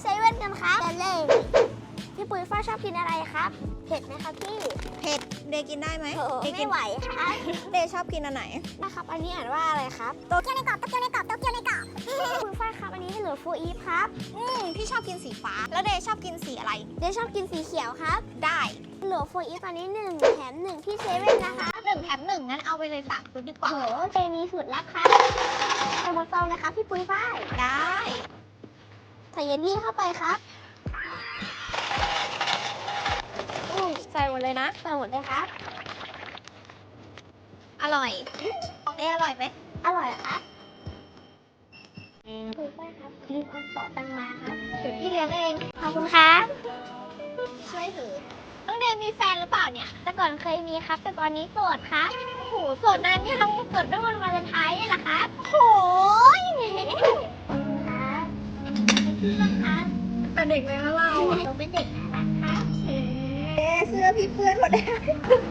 เซเว่นกันครับกันเลยพี่ปุ้ยฟ้าชอบกินอะไรครับ เผ็ดไหมครับพี่ เผ็ดเดย์กินได้ไหมโอ้เดย์กิไม่นไหวครับ เดย์ชอบกินอันไหน นะครับ อันนี้อ่านว่าอะไรครับโตเกียวในกรอบโตเกียวในกรอบโตเกียวในกรอบคุณฟ้าครับ อันนี้เหลือฟูอีฟครับ อืมพี่ชอบกินสีฟ้า แล้วเดย์ชอบกินสีอะไร เดชชอบกินสีเขียวครับ ได้ เหลือฟูอีฟตอนนี้หนึ่งแถมหนึ่งที่เซเว่นนะคะหนึ่งแถมหนึ่งงั้นเอาไปเลยสามชุดดีกว่า โอ้โหเจมีสุดลับครับใส่หมดซองนะคะพี่ปุ้ยฝ้ายได้ ใส่เยลลี่เข้าไปครับอืมใส่หมดเลยนะ ใส่หมดเลยครับ อร่อยเดย์อร่อยไหม อร่อยครับปุ้ยฝ้ายครับรีบเอาต่อตังมาครับเดี๋ยวพี่เลี้ยงเอง ขอบคุณครับ ช่วยถือน้องเดย์มีแฟนหรือเปล่าเนี่ย แต่ก่อนเคยมีครับ แต่ตอนนี้โสดครับโอ้โห โสดนานยังโสดด้วยวันวาเลนไทน์ แต่เด็กเลยนะเราหนูเป็นเด็กน่ารักครับเอ๊ะเสื้อพี่เพื่อนหมดแล้ว